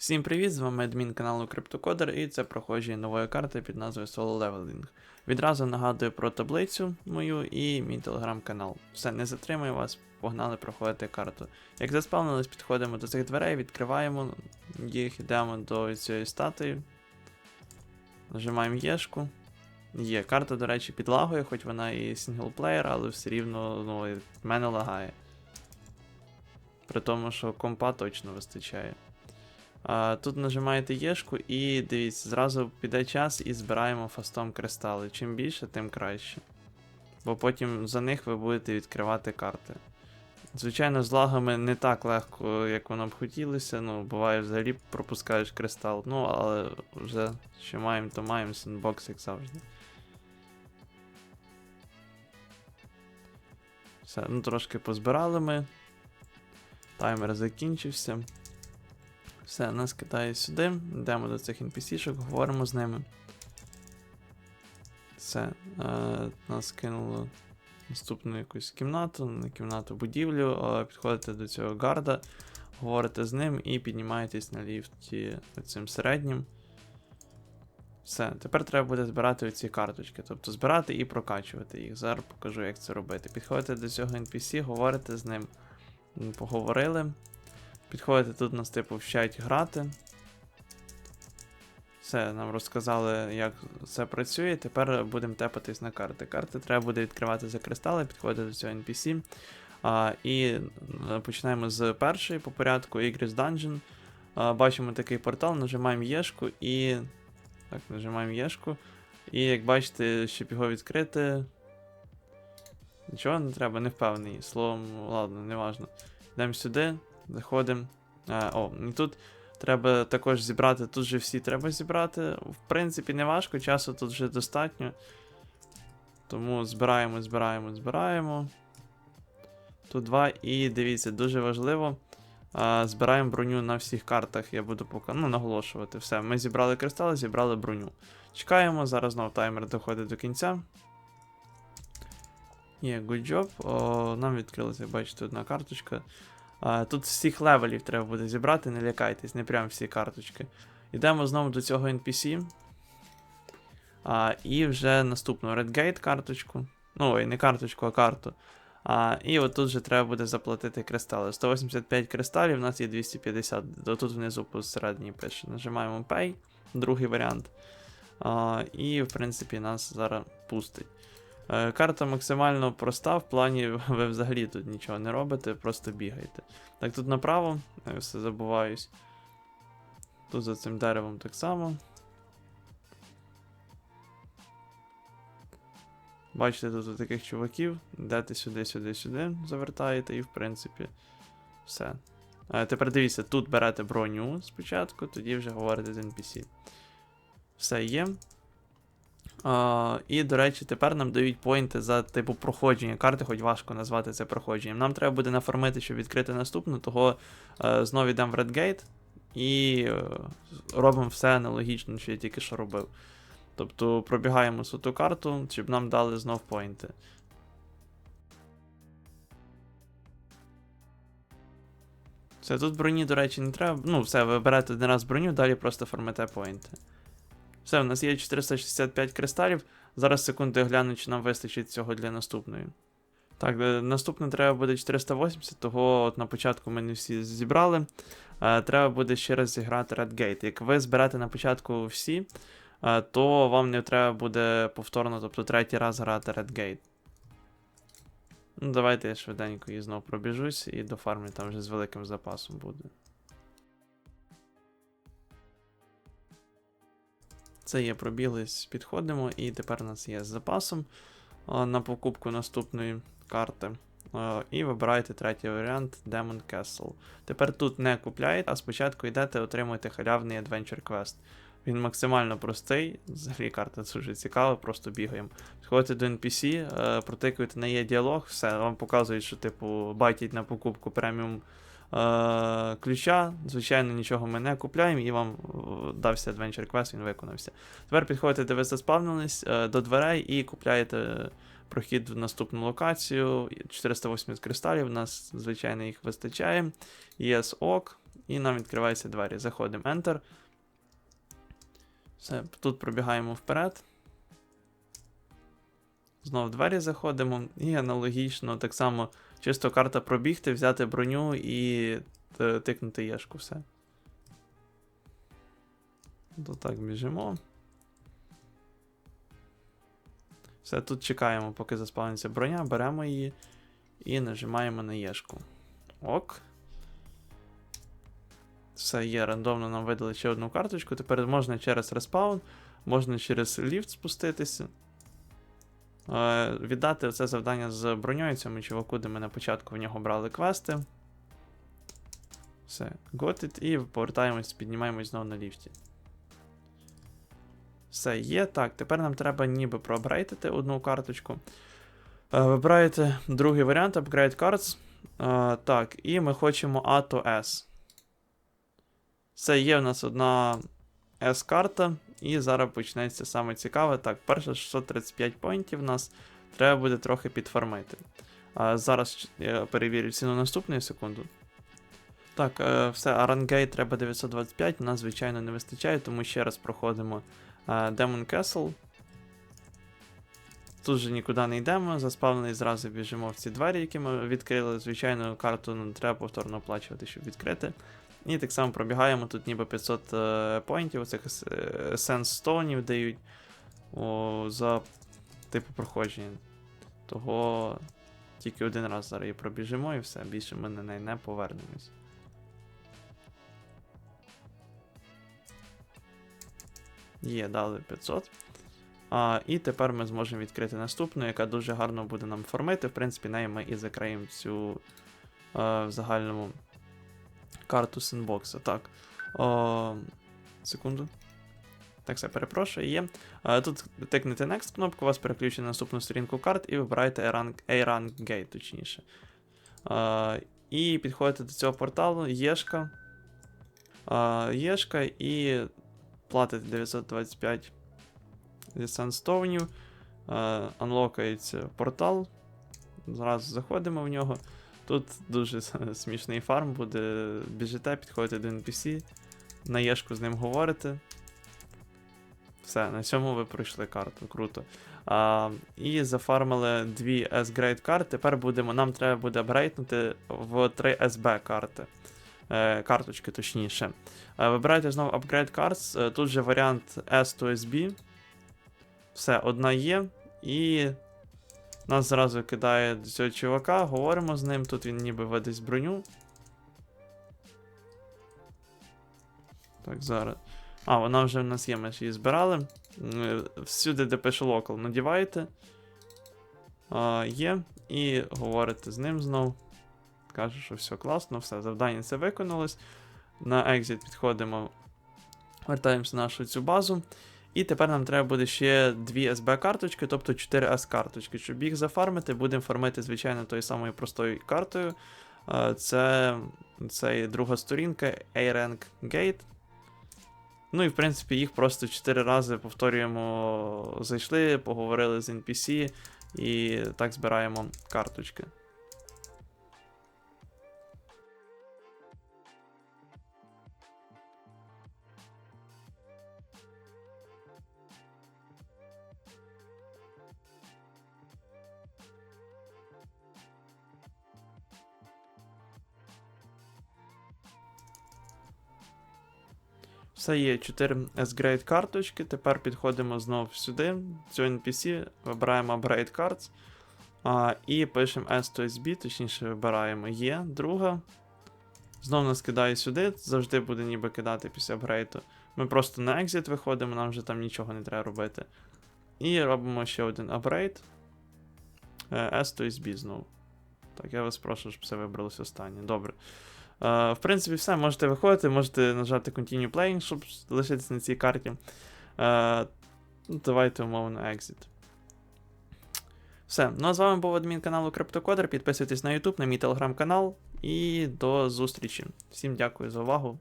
Всім привіт! З вами адмін каналу CryptoCoder і це проходження нової карти під назвою Solo Leveling. Відразу нагадую про таблицю мою і мій телеграм-канал. Все, не затримую вас, погнали проходити карту. Як заспавнились, підходимо до цих дверей, відкриваємо їх, йдемо до цієї статуї. Нажимаємо Єшку. Є, карта, до речі, підлагує, хоч вона і синглплеєр, але все рівно ну, мене лагає. При тому, що компа точно вистачає. Тут нажимаєте Єшку і дивіться, зразу піде час і збираємо фастом кристали. Чим більше, тим краще. Бо потім за них ви будете відкривати карти. Звичайно, з лагами не так легко, як воно б хотілося. Ну, буває взагалі пропускаєш кристал. Ну, але вже що маємо, то маємо сендбокс, як завжди. Все, ну трошки позбирали ми. Таймер закінчився. Все, нас кидає сюди. Йдемо до цих NPC-шок, говоримо з ними. Все. Е, нас кинуло наступну якусь кімнату, не кімнату будівлю. Е, підходите до цього гарда, говорите з ним і піднімаєтесь на ліфті цим середнім. Все, тепер треба буде збирати оці карточки. Тобто збирати і прокачувати їх. Зараз покажу, як це робити. Підходите до цього NPC, говорите з ним. Поговорили. Підходите тут нас, типу, вчать грати. Все, нам розказали, як це працює. Тепер будемо тепатись на карти. Карти треба буде відкривати за кристали, підходити до цього NPC. А, І е, починаємо з першої по порядку Egress Dungeon. А, Бачимо такий портал, нажимаємо Єшку і. Так, нажимаємо Єшку. І як бачите, щоб його відкрити. Нічого не треба, не впевнений. Словом, ладно, не важно. Йдемо сюди. Заходимо. О, і тут треба також зібрати. Тут же всі треба зібрати. В принципі, не важко, часу тут вже достатньо. Тому збираємо, збираємо, збираємо. Тут два. І дивіться, дуже важливо. А, Збираємо броню на всіх картах. Я буду поки ну, наголошувати. Все, ми зібрали кристали, зібрали броню. Чекаємо, зараз знову таймер доходить до кінця. Є, good job. О, Нам відкрилася, бачите, одна карточка. А, Тут всіх левелів треба буде зібрати, не лякайтесь, не прям всі карточки. Йдемо знову до цього NPC. А, І вже наступну Redgate карточку. Ну, ой, не карточку, а карту. А, І от тут вже треба буде заплатити кристали. 185 кристалів, у нас є 250. Тут внизу посередній пише. Нажимаємо Pay, другий варіант. А, І, в принципі, нас зараз пустить. Е, карта максимально проста, в плані ви взагалі тут нічого не робите, просто бігаєте. Так, тут направо, я все забуваюсь. Тут за цим деревом так само. Бачите, тут таких чуваків, йдете сюди, сюди, сюди, завертаєте, і в принципі все. А Тепер дивіться, тут берете броню спочатку, тоді вже говорите з NPC. Все є. І, до речі, тепер нам дають поінти за типу проходження карти, хоч важко назвати це проходженням. Нам треба буде нафармити, щоб відкрити наступну, того uh, знову йдемо в Redgate і uh, робимо все аналогічно, що я тільки що робив. Тобто пробігаємо ту карту, щоб нам дали знов поінти. Все, тут броні, до речі, не треба. Ну, все, ви берете один раз броню, далі просто формите поінти. Все, в нас є 465 кристалів. Зараз секунду я гляну, чи нам вистачить цього для наступної. Так, е, наступне треба буде 480, того от на початку ми не всі зібрали. Е, треба буде ще раз зіграти Redgate. Як ви зберете на початку всі, е, то вам не треба буде повторно, тобто третій раз грати Redgate. Ну, Давайте я швиденько її знову пробіжусь і до фармі там вже з великим запасом буде. Це є пробіглись, підходимо, і тепер у нас є з запасом на покупку наступної карти. І вибираєте третій варіант Demon Castle. Тепер тут не купляєте, а спочатку йдете, отримуєте халявний Adventure Quest. Він максимально простий, взагалі карта дуже цікава, просто бігаємо. Підходите до NPC, е, протикуєте на є діалог, все, вам показують, що типу байтять на покупку преміум е, ключа. Звичайно, нічого ми не купляємо, і вам дався Adventure Quest, він виконався. Тепер підходите, де ви заспавнились е, до дверей і купляєте прохід в наступну локацію. 480 кристалів, у нас, звичайно, їх вистачає. Yes, ок. і нам відкриваються двері. Заходимо Enter. Все, тут пробігаємо вперед. Знову двері заходимо, і аналогічно, так само, чисто карта пробігти, взяти броню і е, тикнути єшку, все. То так біжимо. Все, тут чекаємо, поки заспавниться броня, беремо її і нажимаємо на єшку. Ок. Все є, рандомно нам видали ще одну карточку. Тепер можна через респаун, можна через ліфт спуститися. Е, віддати оце завдання з броньою цьому чуваку, де ми на початку в нього брали квести. Все, готит, і повертаємось, піднімаємось знову на ліфті. Все, є. Так, тепер нам треба ніби проапгрейтити одну карточку. Е, вибираєте другий варіант, Upgrade Cards. Е, так, і ми хочемо A to S. Це є в нас одна S-карта, і зараз почнеться саме цікаве. Так, перше 635 поінтів в нас треба буде трохи підфармити. А зараз я перевірю ціну наступної секунду. Так, е, все, Арангейт треба 925, нас, звичайно, не вистачає, тому ще раз проходимо е, Demon Castle. Тут же нікуди не йдемо, заспавнений зразу біжимо в ці двері, які ми відкрили. Звичайно, карту не треба повторно оплачувати, щоб відкрити. І так само пробігаємо, тут ніби 500 е, поінтів, оцих Essence стоунів дають о, за типу проходження. Того тільки один раз зараз її пробіжимо і все, більше ми на неї не повернемось. Є, дали 500. А, І тепер ми зможемо відкрити наступну, яка дуже гарно буде нам формити. В принципі, нею ми і закриємо цю е, в загальному карту синбокса. Так. О, секунду. Так, все, перепрошую, є. Тут тикнете Next кнопку, вас переключить на наступну сторінку карт і вибираєте A-Rank, Gate, точніше. І підходите до цього порталу, Єшка. Єшка і платите 925 лісенстоунів. Анлокається портал. Зразу заходимо в нього. Тут дуже смішний фарм буде. Біжите, підходите до NPC, на Єшку з ним говорите. Все, на цьому ви пройшли карту, круто. А, І зафармили дві S-Grade карти. Тепер будемо, нам треба буде апгрейднути в 3 SB карти. Е, Карточки, точніше. Е, вибирайте знову Upgrade Cards. Е, тут же варіант S to SB. Все, одна є. І нас зразу кидає до цього чувака, говоримо з ним, тут він ніби видасть броню. Так, зараз. А, вона вже в нас є, ми ж її збирали. Всюди, де пише локал, надіваєте. А, Є. І говорите з ним знов. Каже, що все класно, все, завдання це виконалось. На exit підходимо, вертаємося в нашу цю базу. І тепер нам треба буде ще дві SB-карточки, тобто 4 S-карточки. Щоб їх зафармити, будемо фармити, звичайно, тою самою простою картою. Це це друга сторінка A-Rank Gate. Ну і в принципі їх просто 4 рази повторюємо, зайшли, поговорили з NPC і так збираємо карточки. Все є 4 S-Grade карточки. Тепер підходимо знову сюди, цю NPC, вибираємо Upgrade Cards. А, І пишемо S to SB, точніше вибираємо Є, друга. Знову нас кидає сюди, завжди буде ніби кидати після апгрейду. Ми просто на Exit виходимо, нам вже там нічого не треба робити. І робимо ще один апгрейд. S to SB знову. Так, я вас прошу, щоб все вибралося останнє. Добре. В принципі, все, можете виходити, можете нажати Continue Playing, щоб лишитися на цій карті. Uh, давайте умовно Exit. Все. Ну а з вами був адмін каналу Криптокодер. Підписуйтесь на YouTube, на мій телеграм-канал. І до зустрічі. Всім дякую за увагу.